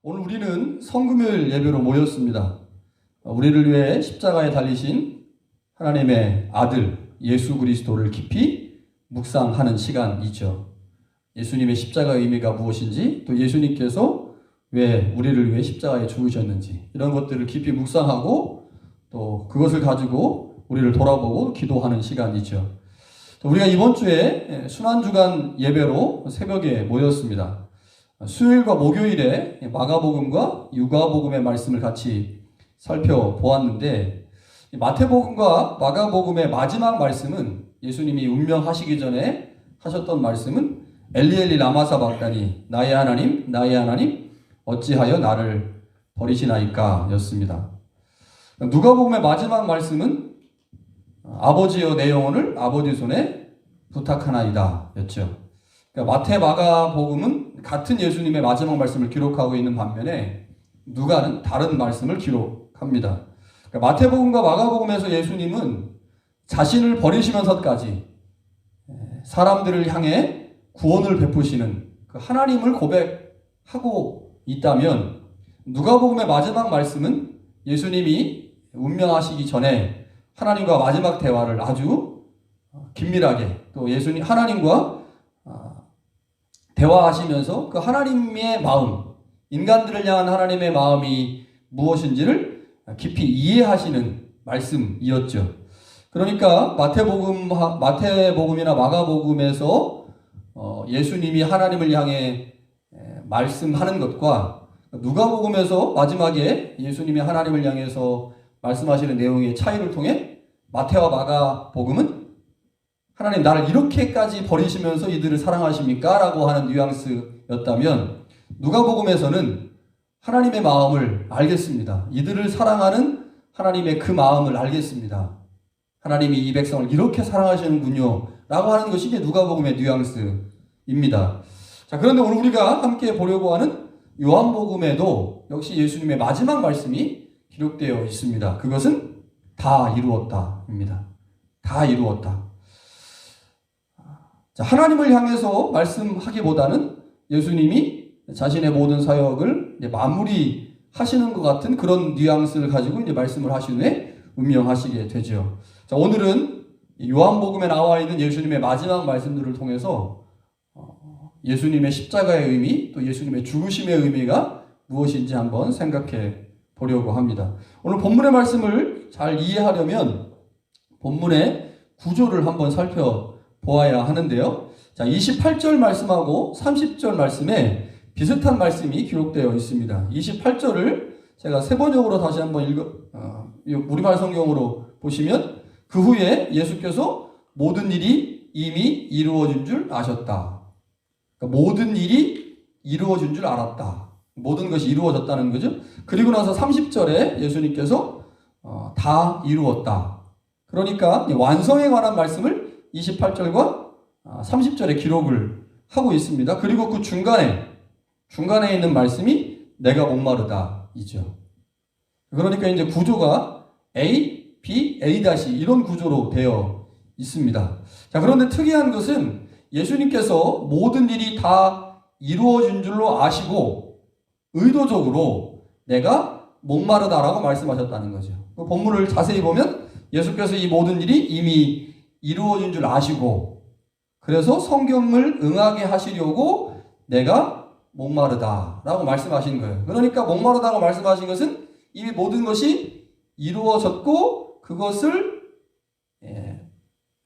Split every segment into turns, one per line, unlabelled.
오늘 우리는 성금요일 예배로 모였습니다. 우리를 위해 십자가에 달리신 하나님의 아들 예수 그리스도를 깊이 묵상하는 시간이죠. 예수님의 십자가의 의미가 무엇인지 또 예수님께서 왜 우리를 위해 십자가에 죽으셨는지 이런 것들을 깊이 묵상하고 또 그것을 가지고 우리를 돌아보고 기도하는 시간이죠. 우리가 이번 주에 순환주간 예배로 새벽에 모였습니다. 수요일과 목요일에 마가복음과 유가복음의 말씀을 같이 살펴보았는데 마태복음과 마가복음의 마지막 말씀은 예수님이 운명하시기 전에 하셨던 말씀은 엘리엘리 라마사 박다니 나의 하나님 나의 하나님 어찌하여 나를 버리시나이까 였습니다. 누가복음의 마지막 말씀은 아버지여 내 영혼을 아버지 손에 부탁하나이다 였죠. 그러니까 마태 마가 복음은 같은 예수님의 마지막 말씀을 기록하고 있는 반면에 누가는 다른 말씀을 기록합니다. 그러니까 마태복음과 마가복음에서 예수님은 자신을 버리시면서까지 사람들을 향해 구원을 베푸시는 그 하나님을 고백하고 있다면 누가복음의 마지막 말씀은 예수님이 운명하시기 전에 하나님과 마지막 대화를 아주 긴밀하게 또 예수님 하나님과 대화하시면서 그 하나님의 마음, 인간들을 향한 하나님의 마음이 무엇인지를 깊이 이해하시는 말씀이었죠. 그러니까 마태복음 마태복음이나 마가복음에서 예수님이 하나님을 향해 말씀하는 것과 누가복음에서 마지막에 예수님이 하나님을 향해서 말씀하시는 내용의 차이를 통해 마태와 마가복음은 하나님 나를 이렇게까지 버리시면서 이들을 사랑하십니까? 라고 하는 뉘앙스였다면 누가복음에서는 하나님의 마음을 알겠습니다. 이들을 사랑하는 하나님의 그 마음을 알겠습니다. 하나님이 이 백성을 이렇게 사랑하시는군요. 라고 하는 것이 이제 누가복음의 뉘앙스입니다. 자, 그런데 오늘 우리가 함께 보려고 하는 요한복음에도 역시 예수님의 마지막 말씀이 기록되어 있습니다. 그것은 다 이루었다 입니다. 다 이루었다. 자, 하나님을 향해서 말씀하기보다는 예수님이 자신의 모든 사역을 마무리 하시는 것 같은 그런 뉘앙스를 가지고 이제 말씀을 하신 후에 운명하시게 되죠. 자, 오늘은 요한복음에 나와 있는 예수님의 마지막 말씀들을 통해서 예수님의 십자가의 의미, 또 예수님의 죽으심의 의미가 무엇인지 한번 생각해 보려고 합니다. 오늘 본문의 말씀을 잘 이해하려면 본문의 구조를 한번 살펴 보아야 하는데요. 자, 28절 말씀하고 30절 말씀에 비슷한 말씀이 기록되어 있습니다. 28절을 제가 세 번역으로 다시 한번 읽어, 어, 우리말 성경으로 보시면 그 후에 예수께서 모든 일이 이미 이루어진 줄 아셨다. 그러니까 모든 일이 이루어진 줄 알았다. 모든 것이 이루어졌다는 거죠. 그리고 나서 30절에 예수님께서 어, 다 이루었다. 그러니까 완성에 관한 말씀을 28절과 30절에 기록을 하고 있습니다. 그리고 그 중간에 중간에 있는 말씀이 내가 목마르다 이죠. 그러니까 이제 구조가 A, B, A 이런 구조로 되어 있습니다. 자, 그런데 특이한 것은 예수님께서 모든 일이 다 이루어진 줄로 아시고 의도적으로 내가 목마르다라고 말씀하셨다는 거죠. 그 본문을 자세히 보면 예수께서 이 모든 일이 이미 이루어진 줄 아시고 그래서 성경을 응하게 하시려고 내가 목마르다라고 말씀하신 거예요. 그러니까 목마르다고 말씀하신 것은 이미 모든 것이 이루어졌고 그것을 예,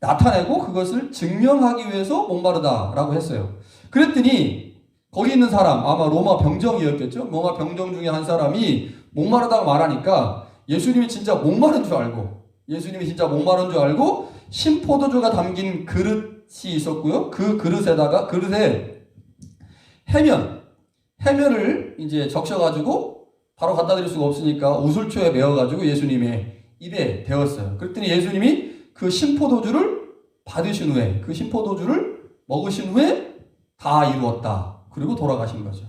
나타내고 그것을 증명하기 위해서 목마르다라고 했어요. 그랬더니 거기 있는 사람 아마 로마 병정이었겠죠. 로마 병정 중에 한 사람이 목마르다고 말하니까 예수님이 진짜 목마른 줄 알고 예수님이 진짜 목마른 줄 알고 신포도주가 담긴 그릇이 있었고요. 그 그릇에다가 그릇에 해면 해면을 이제 적셔가지고 바로 갖다 드릴 수가 없으니까 우술초에 메어가지고 예수님의 입에 대었어요. 그랬더니 예수님이 그 신포도주를 받으신 후에 그 신포도주를 먹으신 후에 다 이루었다. 그리고 돌아가신 거죠.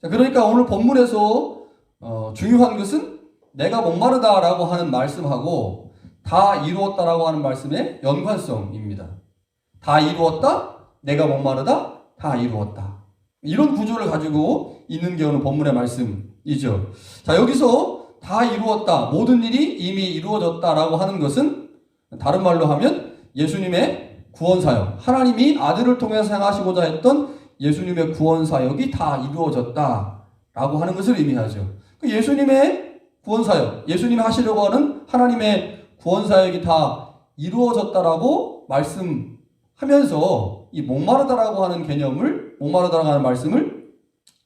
자, 그러니까 오늘 본문에서 어, 중요한 것은 내가 목마르다라고 하는 말씀하고 다 이루었다라고 하는 말씀의 연관성입니다. 다 이루었다, 내가 목마르다, 다 이루었다. 이런 구조를 가지고 있는 게 오늘 본문의 말씀이죠. 자, 여기서 다 이루었다. 모든 일이 이미 이루어졌다라고 하는 것은 다른 말로 하면 예수님의 구원 사역. 하나님이 아들을 통해서 행하시고자 했던 예수님의 구원 사역이 다 이루어졌다라고 하는 것을 의미하죠. 그 예수님의 구원 사역, 예수님이 하시려고 하는 하나님의 구원 사역이 다 이루어졌다라고 말씀하면서 이 목마르다라고 하는 개념을 목마르다라고 하는 말씀을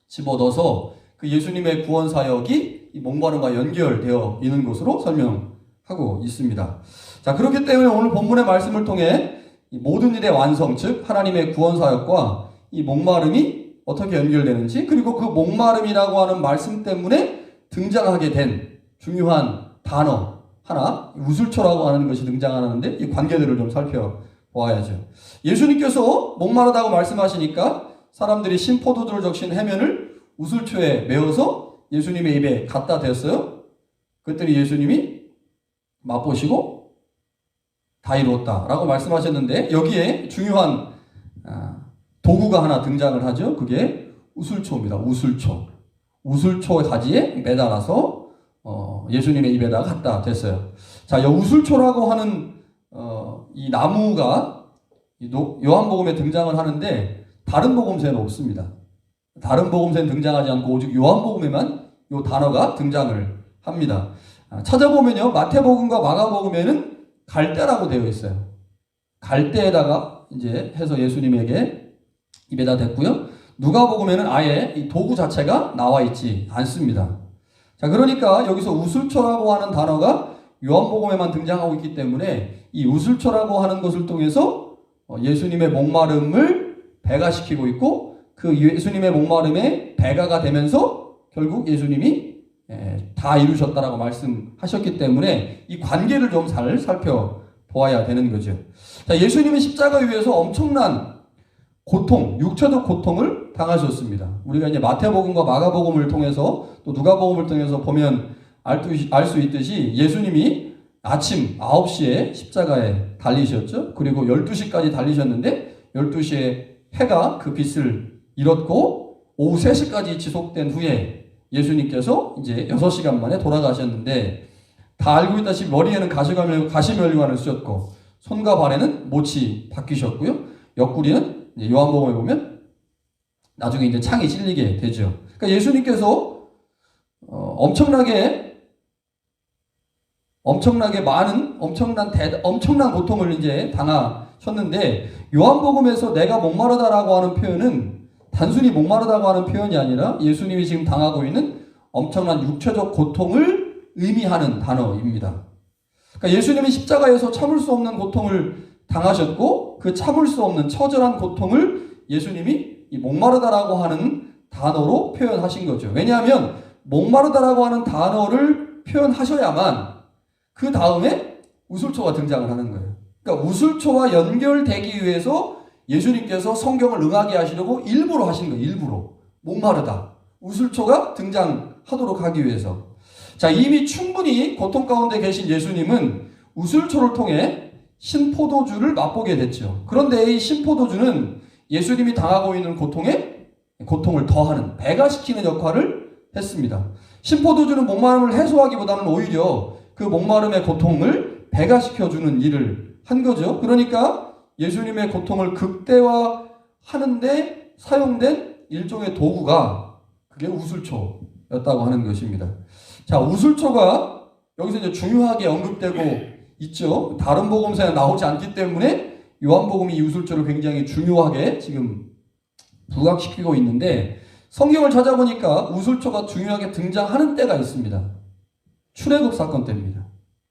집어넣어서 그 예수님의 구원 사역이 이 목마름과 연결되어 있는 것으로 설명하고 있습니다. 자, 그렇기 때문에 오늘 본문의 말씀을 통해 이 모든 일의 완성, 즉 하나님의 구원 사역과 이 목마름이 어떻게 연결되는지 그리고 그 목마름이라고 하는 말씀 때문에 등장하게 된 중요한 단어 하나 우슬초라고 하는 것이 등장하는데 이 관계들을 좀 살펴보아야죠. 예수님께서 목마르다고 말씀하시니까 사람들이 신포도주를 적신 해면을 우슬초에 메어서 예수님의 입에 갖다 댔어요. 그랬더니 예수님이 맛보시고 다 이루었다라고 말씀하셨는데 여기에 중요한 아, 도구가 하나 등장을 하죠. 그게 우슬초입니다. 우슬초. 우슬초 가지에 매달아서 어, 예수님의 입에다 갖다 댔어요. 자, 이 우슬초라고 하는 어, 이 나무가 요한복음에 등장을 하는데 다른 복음서에는 없습니다. 다른 복음서에는 등장하지 않고 오직 요한복음에만 이 단어가 등장을 합니다. 아, 찾아보면요, 마태복음과 마가복음에는 갈대라고 되어 있어요. 갈대에다가 이제 해서 예수님에게 입에다 댔고요. 누가복음에는 아예 이 도구 자체가 나와 있지 않습니다. 자, 그러니까 여기서 우슬초라고 하는 단어가 요한복음에만 등장하고 있기 때문에 이 우슬초라고 하는 것을 통해서 어, 예수님의 목마름을 배가시키고 있고 그 예수님의 목마름에 배가가 되면서 결국 예수님이 예, 다 이루셨다라고 말씀하셨기 때문에 이 관계를 좀 잘 살펴보아야 되는 거죠. 자, 예수님은 십자가 위에서 엄청난 고통, 육체적 고통을 당하셨습니다. 우리가 이제 마태복음과 마가복음을 통해서 또 누가복음을 통해서 보면 알 수 있듯이 예수님이 아침 9시에 십자가에 달리셨죠. 그리고 12시까지 달리셨는데 12시에 해가 그 빛을 잃었고 오후 3시까지 지속된 후에 예수님께서 이제 6시간 만에 돌아가셨는데 다 알고 있다시피 머리에는 가시면류관을 쓰셨고 손과 발에는 못이 바뀌셨고요. 옆구리는 요한복음에 보면 나중에 이제 창이 찔리게 되죠. 그러니까 예수님께서 어, 엄청나게 엄청나게 많은 엄청난 대, 엄청난 고통을 이제 당하셨는데 요한복음에서 내가 목마르다라고 하는 표현은 단순히 목마르다고 하는 표현이 아니라 예수님이 지금 당하고 있는 엄청난 육체적 고통을 의미하는 단어입니다. 그러니까 예수님이 십자가에서 참을 수 없는 고통을 당하셨고 그 참을 수 없는 처절한 고통을 예수님이 이 목마르다라고 하는 단어로 표현하신 거죠. 왜냐하면 목마르다라고 하는 단어를 표현하셔야만 그 다음에 우슬초가 등장을 하는 거예요. 그러니까 우슬초와 연결되기 위해서 예수님께서 성경을 응하게 하시려고 일부러 하신 거예요. 일부러. 목마르다. 우슬초가 등장하도록 하기 위해서. 자, 이미 충분히 고통 가운데 계신 예수님은 우슬초를 통해 신포도주를 맛보게 됐죠. 그런데 이 신포도주는 예수님이 당하고 있는 고통에 고통을 더하는, 배가 시키는 역할을 했습니다. 신포도주는 목마름을 해소하기보다는 오히려 그 목마름의 고통을 배가 시켜주는 일을 한 거죠. 그러니까 예수님의 고통을 극대화하는데 사용된 일종의 도구가 그게 우슬초였다고 하는 것입니다. 자, 우슬초가 여기서 이제 중요하게 언급되고 있죠. 다른 복음서에 나오지 않기 때문에 요한복음이 이 우슬초를 굉장히 중요하게 지금 부각시키고 있는데 성경을 찾아보니까 우슬초가 중요하게 등장하는 때가 있습니다. 출애굽 사건 때입니다.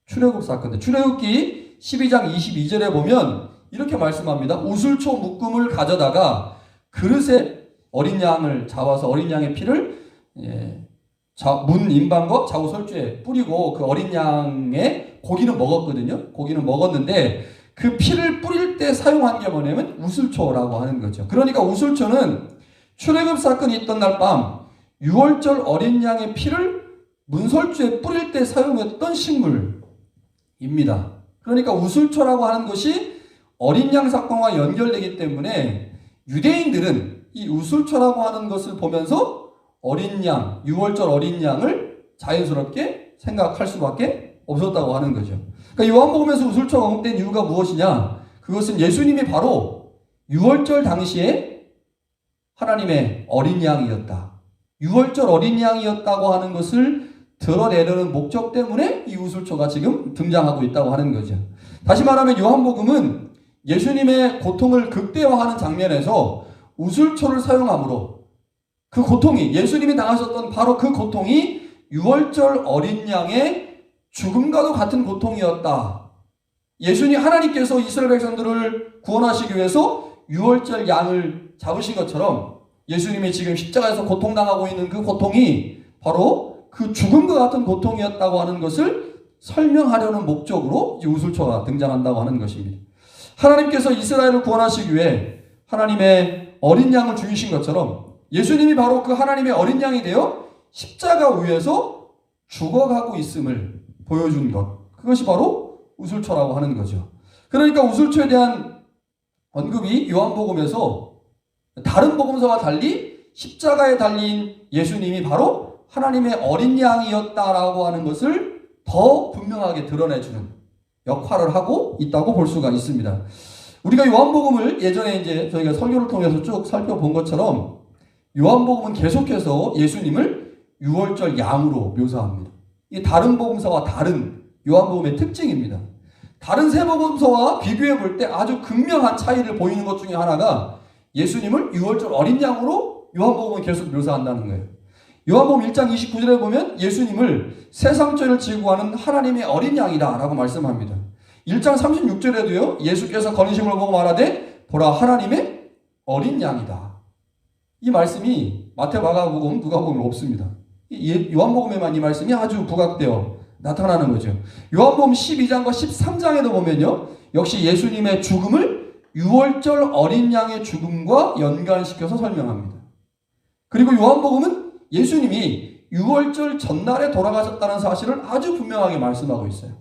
출애굽 사건 때. 출애굽기 12장 22절에 보면 이렇게 말씀합니다. 우슬초 묶음을 가져다가 그릇에 어린 양을 잡아서 어린 양의 피를 예, 자, 문 인방과 좌우 설주에 뿌리고 그 어린 양의 고기는 먹었거든요. 고기는 먹었는데 그 피를 뿌릴 때 사용한 게 뭐냐면 우슬초라고 하는 거죠. 그러니까 우슬초는 출애굽 사건이 있던 날밤 6월절 어린 양의 피를 문설주에 뿌릴 때 사용했던 식물입니다. 그러니까 우슬초라고 하는 것이 어린 양 사건과 연결되기 때문에 유대인들은 이 우슬초라고 하는 것을 보면서 어린 양, 6월절 어린 양을 자연스럽게 생각할 수밖에 없었다고 하는 거죠. 그러니까 요한복음에서 우슬초가 언급된 이유가 무엇이냐? 그것은 예수님이 바로 6월절 당시에 하나님의 어린 양이었다. 6월절 어린 양이었다고 하는 것을 드러내려는 목적 때문에 이 우슬초가 지금 등장하고 있다고 하는 거죠. 다시 말하면 요한복음은 예수님의 고통을 극대화하는 장면에서 우슬초를 사용함으로 그 고통이 예수님이 당하셨던 바로 그 고통이 6월절 어린 양의 죽음과도 같은 고통이었다. 예수님 하나님께서 이스라엘 백성들을 구원하시기 위해서 6월절 양을 잡으신 것처럼 예수님이 지금 십자가에서 고통당하고 있는 그 고통이 바로 그 죽음과 같은 고통이었다고 하는 것을 설명하려는 목적으로 이 우슬초가 등장한다고 하는 것입니다. 하나님께서 이스라엘을 구원하시기 위해 하나님의 어린 양을 죽이신 것처럼 예수님이 바로 그 하나님의 어린 양이 되어 십자가 위에서 죽어가고 있음을 보여준 것. 그것이 바로 우슬초라고 하는 거죠. 그러니까 우슬초에 대한 언급이 요한복음에서 다른 복음서와 달리 십자가에 달린 예수님이 바로 하나님의 어린 양이었다라고 하는 것을 더 분명하게 드러내주는 역할을 하고 있다고 볼 수가 있습니다. 우리가 요한복음을 예전에 이제 저희가 설교를 통해서 쭉 살펴본 것처럼 요한복음은 계속해서 예수님을 6월절 양으로 묘사합니다. 이 다른 복음서와 다른 요한복음의 특징입니다. 다른 세 복음서와 비교해 볼 때 아주 극명한 차이를 보이는 것 중에 하나가 예수님을 6월절 어린 양으로 요한복음은 계속 묘사한다는 거예요. 요한복음 1장 29절에 보면 예수님을 세상 죄를 지고 하는 하나님의 어린 양이다라고 말씀합니다. 1장 36절에도요. 예수께서 거니심을 보고 말하되 보라 하나님의 어린 양이다. 이 말씀이 마태, 마가복음, 누가복음은 없습니다. 요한복음에만 이 말씀이 아주 부각되어 나타나는 거죠. 요한복음 12장과 13장에도 보면요. 역시 예수님의 죽음을 6월절 어린 양의 죽음과 연관시켜서 설명합니다. 그리고 요한복음은 예수님이 6월절 전날에 돌아가셨다는 사실을 아주 분명하게 말씀하고 있어요.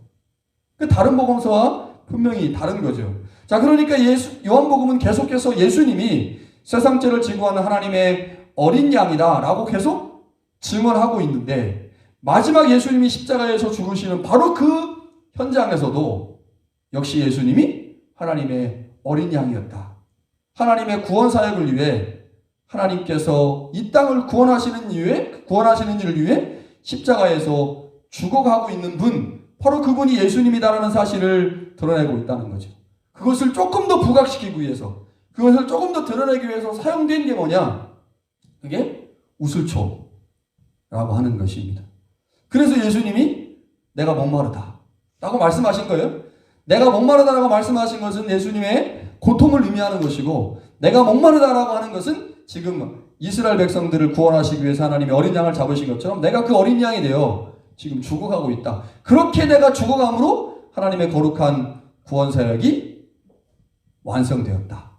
그 다른 복음서와 분명히 다른 거죠. 자, 그러니까 예수, 요한복음은 계속해서 예수님이 세상 죄를 지고 하는 하나님의 어린 양이다 라고 계속 증언하고 있는데 마지막 예수님이 십자가에서 죽으시는 바로 그 현장에서도 역시 예수님이 하나님의 어린 양이었다. 하나님의 구원 사역을 위해 하나님께서 이 땅을 구원하시는 이유에 구원하시는 일을 위해 십자가에서 죽어가고 있는 분 바로 그분이 예수님이다라는 사실을 드러내고 있다는 거죠. 그것을 조금 더 부각시키기 위해서 그것을 조금 더 드러내기 위해서 사용된 게 뭐냐? 그게 우슬초라고 하는 것입니다. 그래서 예수님이 내가 목마르다 라고 말씀하신 거예요. 내가 목마르다라고 말씀하신 것은 예수님의 고통을 의미하는 것이고 내가 목마르다라고 하는 것은 지금 이스라엘 백성들을 구원하시기 위해서 하나님이 어린 양을 잡으신 것처럼 내가 그 어린 양이 되어 지금 죽어가고 있다. 그렇게 내가 죽어감으로 하나님의 거룩한 구원 사역이 완성되었다.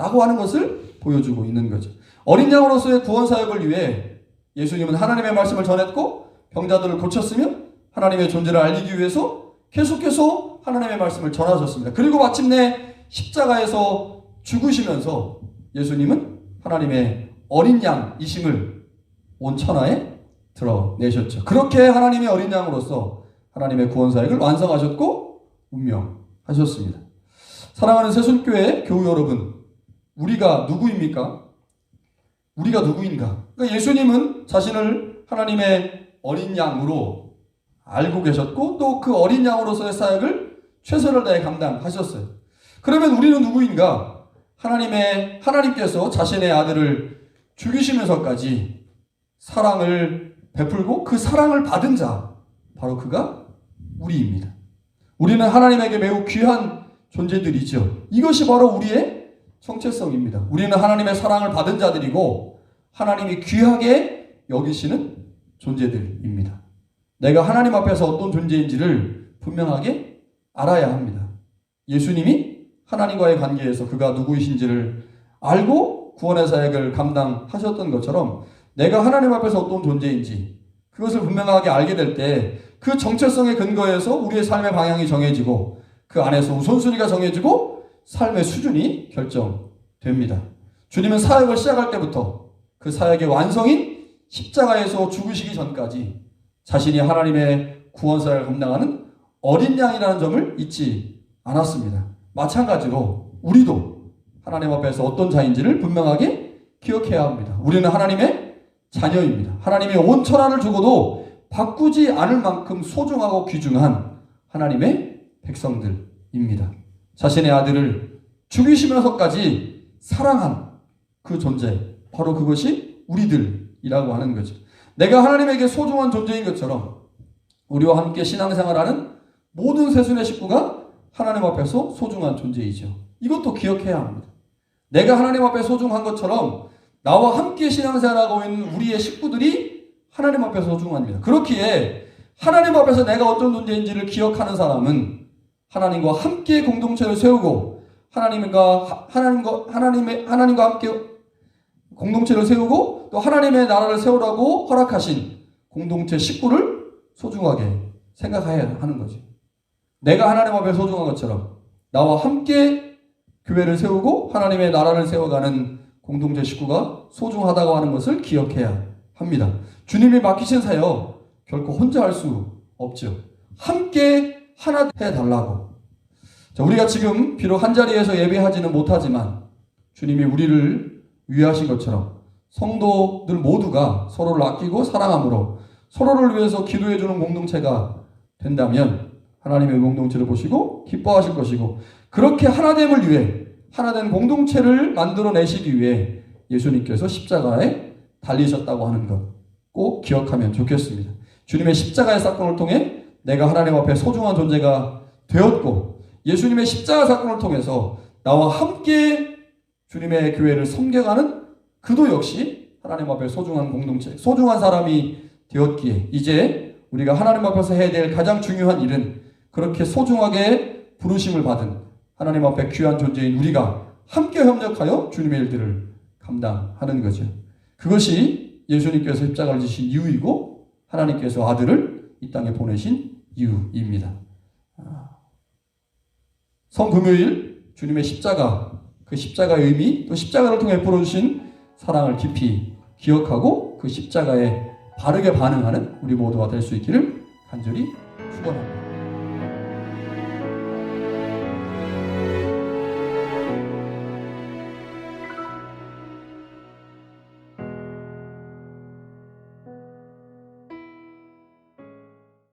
라고 하는 것을 보여주고 있는 거죠. 어린 양으로서의 구원 사역을 위해 예수님은 하나님의 말씀을 전했고 병자들을 고쳤으며 하나님의 존재를 알리기 위해서 계속해서 하나님의 말씀을 전하셨습니다. 그리고 마침내 십자가에서 죽으시면서 예수님은 하나님의 어린 양이심을 온 천하에 드러내셨죠. 그렇게 하나님의 어린 양으로서 하나님의 구원 사역을 완성하셨고 운명하셨습니다. 사랑하는 새순교회 교우 여러분, 우리가 누구입니까? 우리가 누구인가? 그러니까 예수님은 자신을 하나님의 어린 양으로 알고 계셨고 또 그 어린 양으로서의 사역을 최선을 다해 감당하셨어요. 그러면 우리는 누구인가? 하나님의 하나님께서 자신의 아들을 죽이시면서까지 사랑을 베풀고 그 사랑을 받은 자 바로 그가 우리입니다. 우리는 하나님에게 매우 귀한 존재들이죠. 이것이 바로 우리의 정체성입니다. 우리는 하나님의 사랑을 받은 자들이고 하나님이 귀하게 여기시는 존재들입니다. 내가 하나님 앞에서 어떤 존재인지를 분명하게 알아야 합니다. 예수님이 하나님과의 관계에서 그가 누구이신지를 알고 구원의 사역을 감당하셨던 것처럼 내가 하나님 앞에서 어떤 존재인지 그것을 분명하게 알게 될 때 그 정체성의 근거에서 우리의 삶의 방향이 정해지고 그 안에서 우선순위가 정해지고 삶의 수준이 결정됩니다. 주님은 사역을 시작할 때부터 그 사역의 완성인 십자가에서 죽으시기 전까지 자신이 하나님의 구원 사역을 감당하는 어린 양이라는 점을 잊지 않았습니다. 마찬가지로 우리도 하나님 앞에서 어떤 자인지를 분명하게 기억해야 합니다. 우리는 하나님의 자녀입니다. 하나님의 온 천하를 주고도 바꾸지 않을 만큼 소중하고 귀중한 하나님의 백성들입니다. 자신의 아들을 죽이시면서까지 사랑한 그 존재, 바로 그것이 우리들이라고 하는 거죠. 내가 하나님에게 소중한 존재인 것처럼 우리와 함께 신앙생활하는 모든 세순의 식구가 하나님 앞에서 소중한 존재이죠. 이것도 기억해야 합니다. 내가 하나님 앞에 소중한 것처럼 나와 함께 신앙생활하고 있는 우리의 식구들이 하나님 앞에 소중합니다. 그렇기에 하나님 앞에서 내가 어떤 존재인지를 기억하는 사람은 하나님과 함께 공동체를 세우고 하나님과 하나님과 하나님의 하나님과 함께 공동체를 세우고 또 하나님의 나라를 세우라고 허락하신 공동체 식구를 소중하게 생각해야 하는 거죠. 내가 하나님 앞에 소중한 것처럼 나와 함께 교회를 세우고 하나님의 나라를 세워가는 공동체 식구가 소중하다고 하는 것을 기억해야 합니다. 주님이 맡기신 사역 결코 혼자 할 수 없죠. 함께 하나 해달라고. 자, 우리가 지금 비록 한 자리에서 예배하지는 못하지만 주님이 우리를 위하신 것처럼 성도들 모두가 서로를 아끼고 사랑함으로 서로를 위해서 기도해주는 공동체가 된다면 하나님의 공동체를 보시고 기뻐하실 것이고 그렇게 하나됨을 위해 하나된 공동체를 만들어내시기 위해 예수님께서 십자가에 달리셨다고 하는 것 꼭 기억하면 좋겠습니다. 주님의 십자가의 사건을 통해 내가 하나님 앞에 소중한 존재가 되었고 예수님의 십자가 사건을 통해서 나와 함께 주님의 교회를 섬겨가는 그도 역시 하나님 앞에 소중한 공동체, 소중한 사람이 되었기에 이제 우리가 하나님 앞에서 해야 될 가장 중요한 일은 그렇게 소중하게 부르심을 받은 하나님 앞에 귀한 존재인 우리가 함께 협력하여 주님의 일들을 감당하는 거죠. 그것이 예수님께서 십자가를 지신 이유이고 하나님께서 아들을 이 땅에 보내신 이유입니다. 성금요일 주님의 십자가 그 십자가의 의미 또 십자가를 통해 베풀어 주신 사랑을 깊이 기억하고 그 십자가에 바르게 반응하는 우리 모두가 될 수 있기를 간절히 축원합니다.